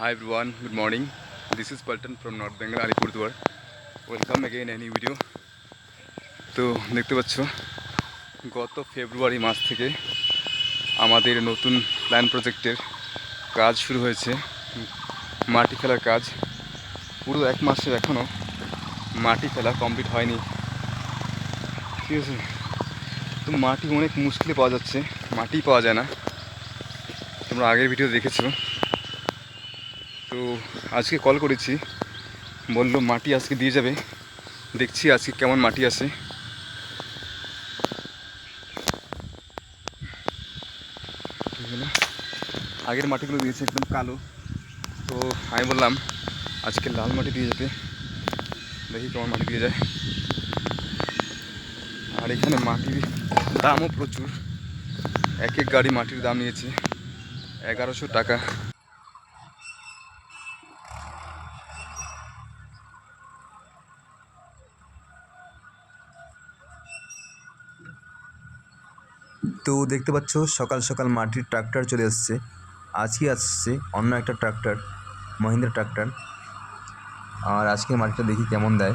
Hi everyone, good morning. This is Paltan from North Bengal, Alipurduar. Welcome again any video. তো দেখতে পাচ্ছ গত ফেব্রুয়ারি মাস থেকে আমাদের নতুন প্ল্যান প্রজেক্টের কাজ শুরু হয়েছে মাটি ফেলার কাজ পুরো এক মাসের এখনও মাটি ফেলা কমপ্লিট হয়নি ঠিক আছে তো মাটি অনেক মুশকিলে পাওয়া যাচ্ছে মাটি পাওয়া যায় না তোমরা আগের ভিডিও দেখেছ তো আজকে কল করেছি। বলল, মাটি আজকে দিয়ে যাবে। দেখছি আজকে কেমন মাটি আছে। আগের মাটিগুলো দিয়েছে একদম কালো। তো আমি বললাম, আজকে লাল মাটি দিয়ে যেতে দেখি কেমন মাটি দিয়ে যায়। আর এখানে মাটির দামও প্রচুর। এক এক গাড়ি মাটির দাম নিয়েছে। এগারোশো টাকা। তো দেখতে পাচ্ছ, সকাল সকাল মাটির ট্রাক্টর চলে এসছে। আজকে আসছে অন্য একটা ট্রাক্টর, মহিন্দ্রা ট্রাক্টর। আর আজকে মাটিটা দেখি কেমন দেয়।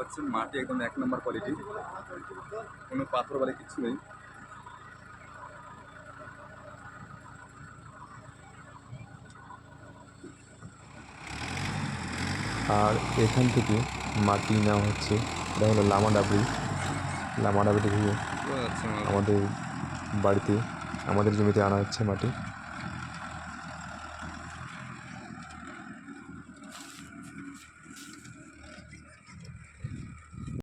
পাচ্ছেন মাটি একদম এক নম্বর কোয়ালিটি কোনো পাথর বালি কিছু নেই। আর এখান থেকে মাটি নেওয়া হচ্ছে। এটা হলো লামা ডাবরি। লামা ডাবরি থেকে আমাদের বাড়িতে আমাদের জমিতে আনা হচ্ছে মাটি।